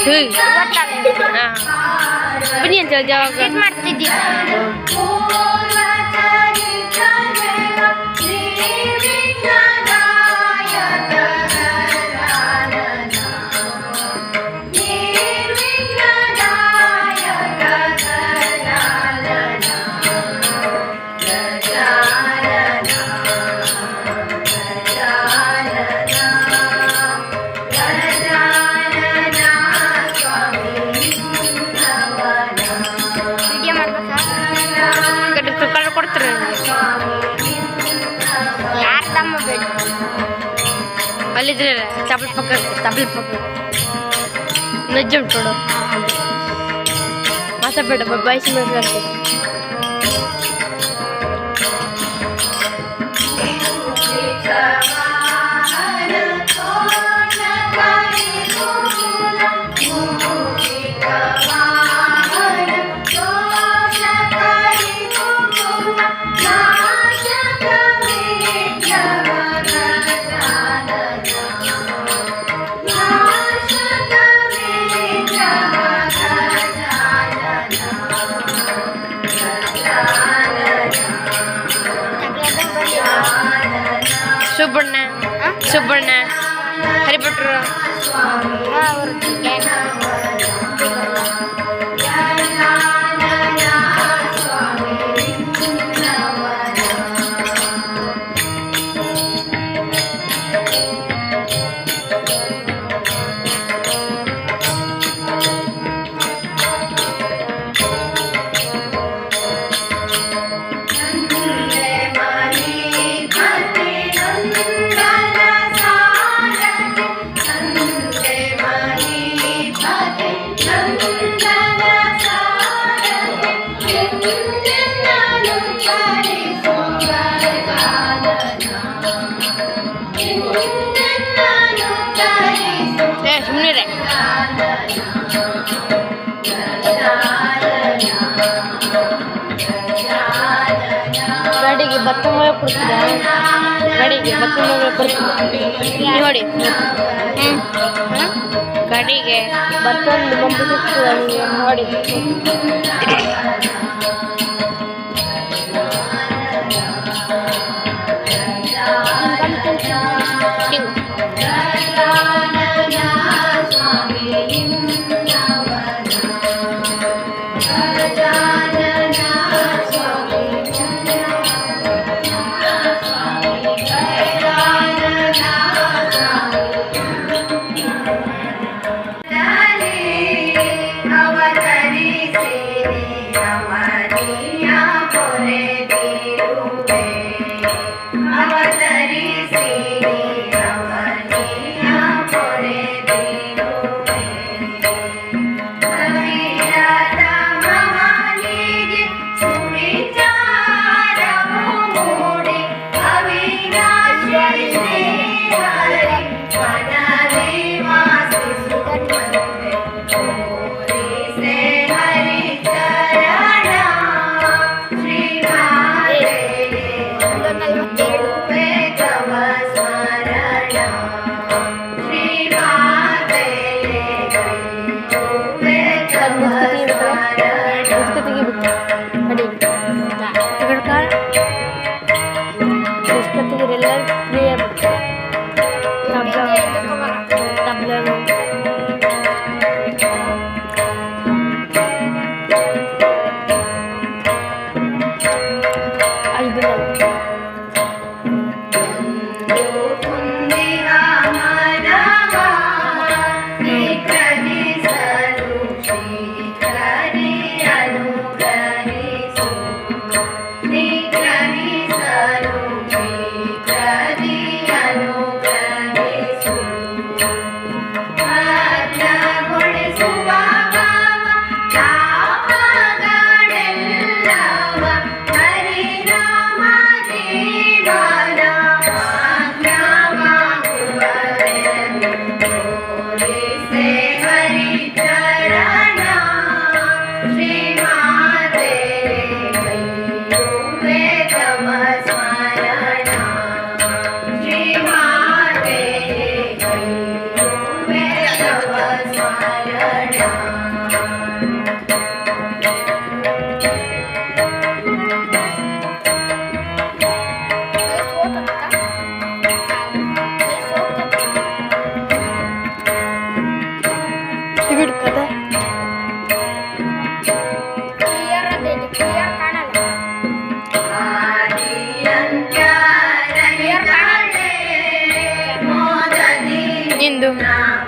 ಹ್ಞೂ ಹಾಂ ಬನ್ನಿ ಅಂತ ಹೇಳಿ ಯಾವಾಗ ಅಲ್ಲಿದ್ರೆ ತಬಲ್ ಪಕ್ಕ ತಬಲ್ ಪಕ್ಕ ನಜ್ಜ ಉಂಟು ಮಾತಾಡಬೇಡ ಬಯಸಿ ಮಾತಾಡ್ತಾರೆ ಸುಬ್ಬಣ್ಣ ಸುಬ್ಬಣ್ಣ ಹರಿಭಟ್ರು ಮತ್ತೊಮ್ಮೆ ಗಾಡಿಗೆ ಭತ್ತ ಮಳೆ ಕೊಡ್ತೀರಾ ನೋಡಿ. ಗಡಿಗೆ ಮತ್ತೊಂದು ಬಂದು ನೋಡಿ. yeah. வேண்டும்